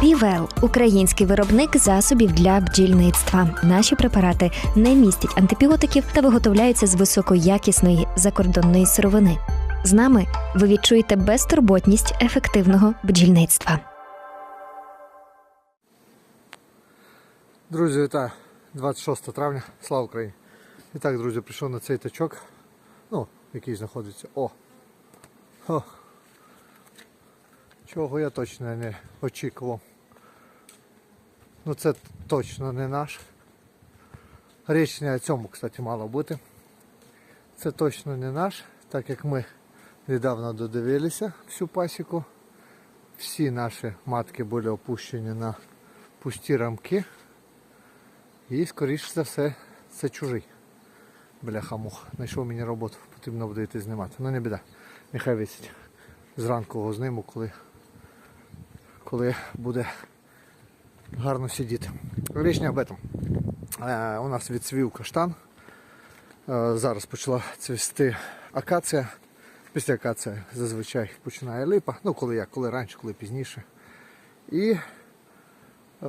Півел український виробник засобів для бджільництва. Наші препарати не містять антибіотиків та виготовляються з високоякісної закордонної сировини. З нами ви відчуєте безтурботність ефективного бджільництва. Друзі, вітаю! 26 травня, слава Україні! І так, друзі, прийшов на цей тачок, ну, який знаходиться. О! О! Чого я точно не очікував. Ну це точно не наш. Річ не о цьому, кстати, мало бути. Це точно не наш, так як ми недавно додивилися всю пасіку. Всі наші матки були опущені на пусті рамки. І, скоріше за все, це чужий. Бляха мух. Знайшов мені роботу, потрібно буде йти знімати. Ну не біда. Нехай висить. Зранку його зниму, коли, коли буде гарно сидіти. Річ не об этом. Е, у нас відцвів каштан. Е, зараз почала цвісти акація. Після акації зазвичай починає липа. Ну, коли як, коли раніше, коли пізніше. І Е,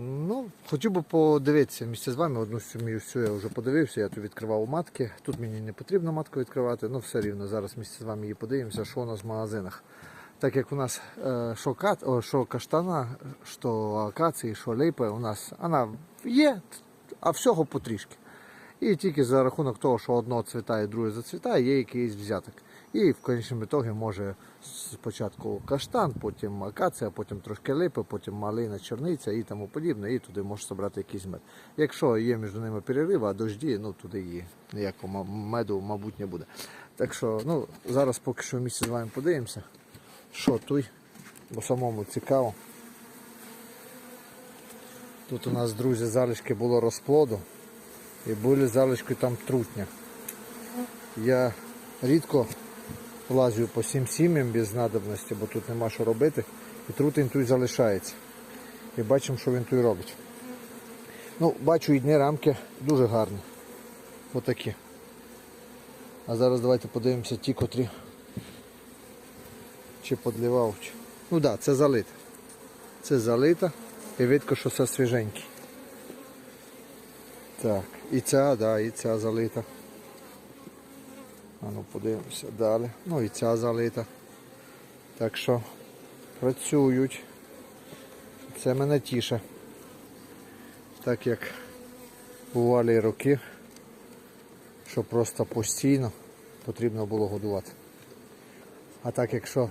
ну, хотів би подивитися місце з вами. Одну сім'ю всю я вже подивився, я тут відкривав матки. Тут мені не потрібно матку відкривати, ну все рівно зараз місце з вами її подивимося, що у нас в магазинах. Так як у нас е, що, кат, о, що каштана, що акації, що липи, у нас вона є, а всього потрішки. І тільки за рахунок того, що одно цвітає, друге зацвітає, є якийсь взяток. І в конечному ітогі може спочатку каштан, потім акація, потім трошки липи, потім малина, чорниця і тому подібне, і туди може собрати якийсь мед. Якщо є між ними перерив, а дожді, ну туди і ніякого меду, мабуть, не буде. Так що, ну, зараз поки що місце з вами подивимося, що тут, бо самому цікаво. Тут у нас, друзі, залишки було розплоду і були залишки там трутня. Я рідко лазю по всім сім'ям без надобності, бо тут нема що робити. І трутень тут залишається. І бачимо, що він тут робить. Ну, бачу і дні рамки дуже гарні. Отакі. А зараз давайте подивимося ті, котрі чи подлівав. Чи... Ну так, да, це залита. Це залита і видко, що це свіженький. Так, і ця, да, і ця залита. А подивимося далі. Ну і ця залита. Так що працюють. Це мене тіше. Так як бували роки, що просто постійно потрібно було годувати. А так якщо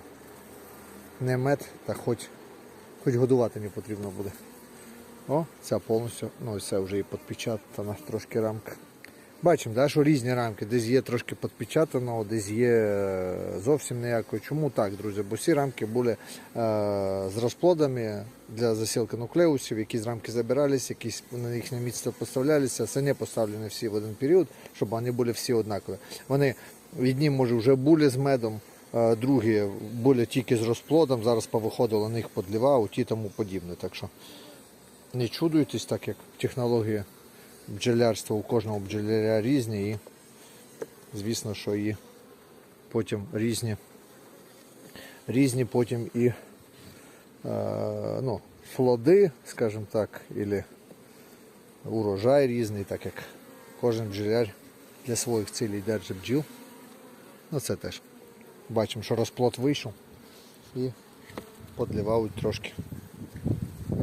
не мед, то хоч, хоч годувати не потрібно буде. О, ця повністю, ну це вже і підпечатана трошки рамка. Бачимо, да, що різні рамки, десь є трошки підпечатано, десь є е, зовсім ніякої. Чому так, друзі? Бо всі рамки були е, з розплодами для засілки нуклеусів, якісь рамки забиралися, якісь на їхнє місце поставлялися. Це не поставлені всі в один період, щоб вони були всі однакові. Вони одні, може, вже були з медом, другі були тільки з розплодом, зараз повиходило на них подліва, і тому подібне. Так що не чудуйтесь, так як технологія бджолярства у кожного бджоляра різні і звісно, що і потім різні, різні потім і е, ну, плоди, скажімо так, і урожай різний, так як кожен бджоляр для своїх цілей держить бджіл. Ну це теж. Бачимо, що розплод вийшов і подлівають трошки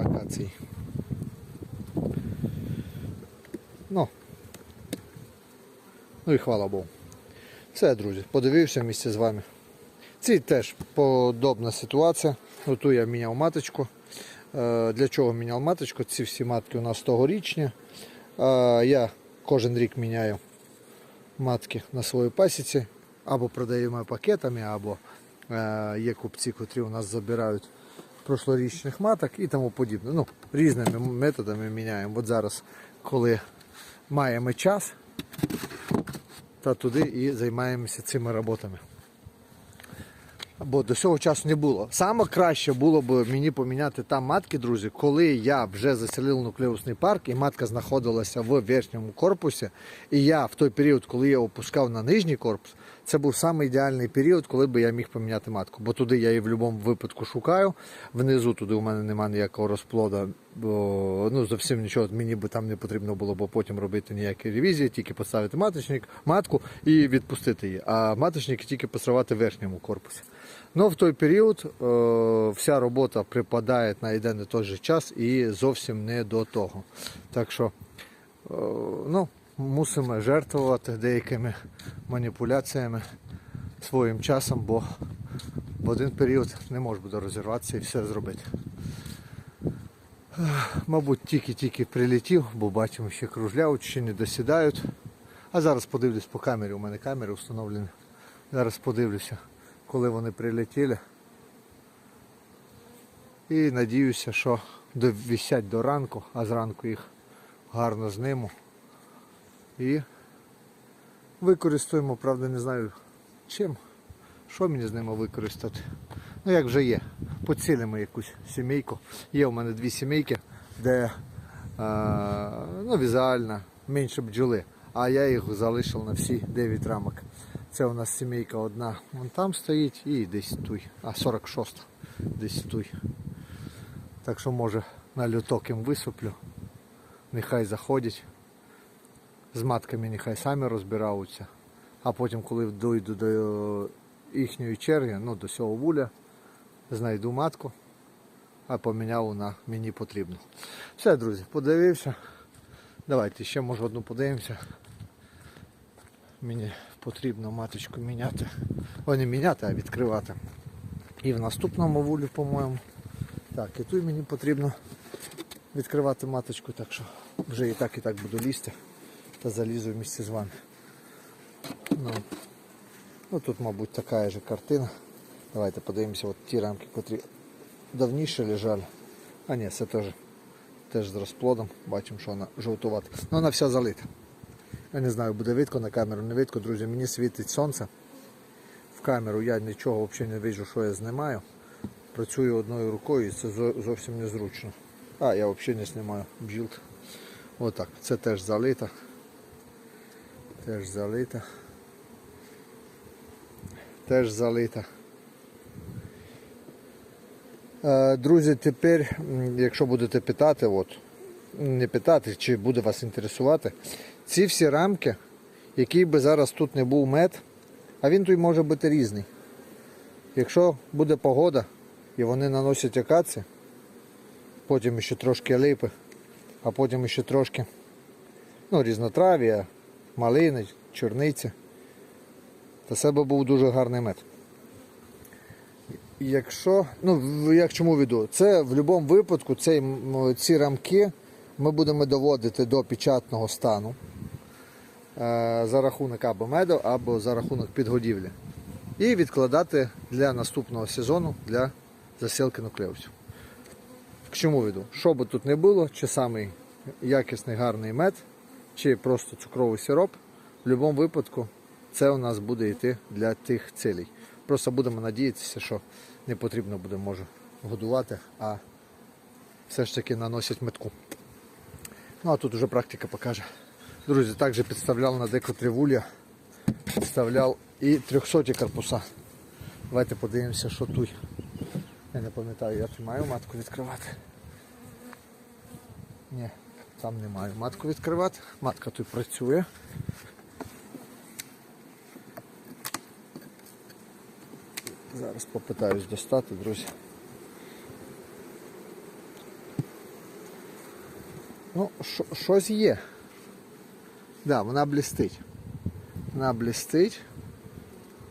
акації. Ну. Ну і хвала Богу. Все, друзі, подивився місце з вами. Ці теж подобна ситуація. Оту я міняв маточку. Е, Для чого міняв маточку? Ці всі матки у нас тогорічні. Е, Я кожен рік міняю матки на своїй пасіці. Або продаємо пакетами, або е, є купці, котрі у нас забирають прошлорічних маток і тому подібне. Ну, різними методами міняємо. От зараз, коли маємо час, та туди і займаємося цими роботами. Бо до цього часу не було. Саме краще було б мені поміняти там матки, друзі, коли я вже заселив нуклеусний парк і матка знаходилася в верхньому корпусі. І я в той період, коли я опускав на нижній корпус, це був самий ідеальний період, коли би я міг поміняти матку. Бо туди я її в будь-якому випадку шукаю. Внизу туди у мене немає ніякого розплода, бо ну зовсім нічого мені би там не потрібно було, бо потім робити ніякі ревізії, тільки поставити маточник, матку і відпустити її. А маточники тільки посривати в верхньому корпусі. Ну в той період е, вся робота припадає на один той же час і зовсім не до того. Так що е, ну, мусимо жертвувати деякими маніпуляціями своїм часом, бо в один період не може буде розірватися і все зробити. Мабуть, тільки-тільки прилетів, бо бачимо, ще кружляють, ще не досідають. А зараз подивлюсь по камері, у мене камери встановлені. Зараз подивлюся, коли вони прилетіли. І надіюся, що довісять до ранку, а зранку їх гарно зниму. І використаємо, правда, не знаю чим. Що мені з ними використати? Ну як вже є. Поцілимо якусь сімейку. Є у мене дві сімейки, де е, ну, візуально менше бджоли. А я їх залишив на всі 9 рамок. Це у нас сімейка одна вон там стоїть і десь туй. А 46 десь туй. Так що може на люток їм висиплю. Нехай заходять. З матками нехай самі розбираються. А потім, коли дойду до їхньої черги, ну до цього вуля, знайду матку, а поміняв на мені потрібно. Все, друзі, подивився. Давайте ще може одну подивимося. Мені потрібно маточку міняти. О, не міняти, а відкривати. І в наступному вулі, по-моєму. Так, і тут мені потрібно відкривати маточку, так що вже і так і так буду лізти та залізу в місці з вами. Ну, ну тут, мабуть, така ж картина. Давайте подивимося, от ті рамки, котрі давніше лежали. А ні, це теж, теж з розплодом. Бачимо, що вона жовтувата. Ну вона вся залита. Я не знаю, буде видко на камеру, не видко, друзі. Мені світить сонце. В камеру я нічого взагалі не бачу, що я знімаю. Працюю одною рукою і це зо- зовсім незручно. А, я взагалі не знімаю бджілк. Отак. Це теж залита. Теж залита. Теж залита. Е, Друзі, тепер, якщо будете питати, от, не питати, чи буде вас інтересувати, ці всі рамки, який би зараз тут не був мед, а він тут може бути різний. Якщо буде погода і вони наносять акації, потім ще трошки липи, а потім ще трошки ну, різнотрав'я, малини, чорниці, то це би був дуже гарний мед. Якщо, ну як чому веду? Це в будь-якому випадку цей, ці рамки ми будемо доводити до печатного стану е, за рахунок або меду, або за рахунок підгодівлі. І відкладати для наступного сезону для засілки нуклеусів. К чому веду? Що би тут не було, чи самий якісний гарний мед, чи просто цукровий сироп, в будь-якому випадку це у нас буде йти для тих цілей. Просто будемо надіятися, що не потрібно буде може годувати, а все ж таки наносять метку. Ну а тут вже практика покаже. Друзі, також підставляв на декотрі вулля, підставляв і 300 корпуса. Давайте подивимося, що тут. Я не пам'ятаю, я тут маю матку відкривати. Ні, там не маю матку відкривати. Матка тут працює. Зараз попитаюсь достати, друзі. Ну, щось є. Да, вона блістить. Вона блістить.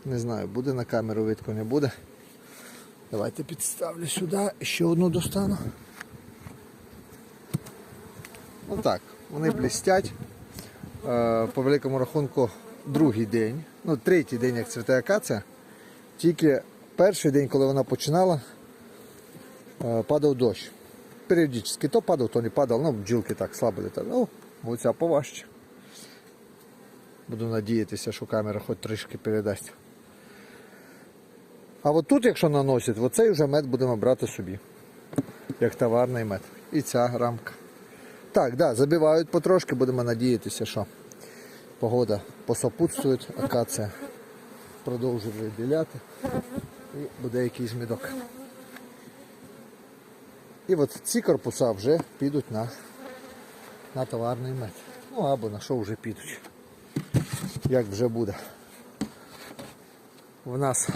Не знаю, буде на камеру видко, не буде. Давайте підставлю сюди, ще одну достану. Ну так, вони блістять. Е, По великому рахунку другий день, ну третій день, як цвіте акація. Тільки перший день, коли вона починала, е, падав дощ. Періодично то падав, то не падав, ну бджілки так слабо літали. Ну, оця поважче. Буду надіятися, що камера хоч трішки передасть. А от тут, якщо наносять, оцей вже мед будемо брати собі. Як товарний мед. І ця рамка. Так, да, забивають потрошки, будемо надіятися, що погода посопутствує, акація продовжую виділяти і буде якийсь медок. І от ці корпуса вже підуть на, на товарний мед. Ну або на що вже підуть. Як вже буде. У нас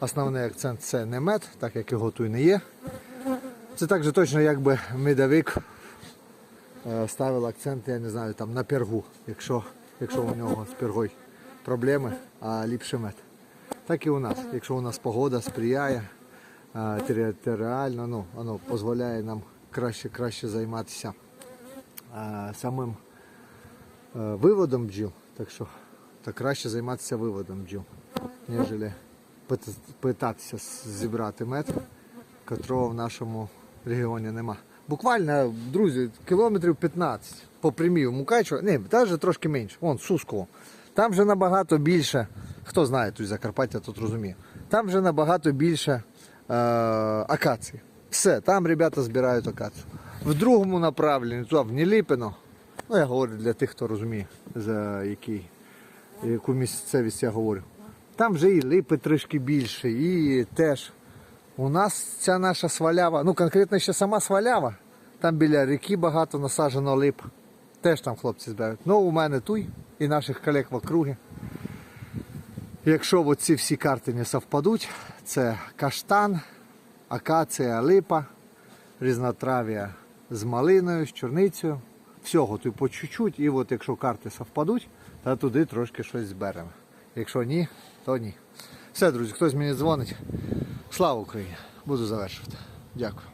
основний акцент це не мед, так як його тут не є. Це так же точно, якби медовик ставив акцент, я не знаю, там на пергу, якщо, якщо у нього з пергою проблеми, а ліпше мед. Так і у нас. Якщо у нас погода сприяє, е, територіально, ну, воно дозволяє нам краще, краще займатися е, самим е, виводом бджіл, так що так краще займатися виводом бджіл, ніж питатися зібрати мед, котрого в нашому регіоні нема. Буквально, друзі, кілометрів 15 по прямій у Мукачево, не, навіть трошки менше, вон, Сусково. Там вже набагато більше, хто знає тут Закарпаття, тут розуміє. Там вже набагато більше е, акації. Все, там ребята збирають акацію. В другому направленні, туди в Неліпино, ну я говорю для тих, хто розуміє, за який, яку місцевість я говорю. Там вже і липи трішки більше, і теж у нас ця наша свалява, ну конкретно ще сама свалява, там біля ріки багато насаджено лип. Теж там хлопці збирають. Ну, у мене туй і наших колег в округі. Якщо ці всі карти не совпадуть, це каштан, акація, липа, різнотрав'я з малиною, з чорницею. Всього тут по чуть-чуть. І от якщо карти совпадуть, то туди трошки щось зберемо. Якщо ні, то ні. Все, друзі, хтось мені дзвонить. Слава Україні! Буду завершувати. Дякую.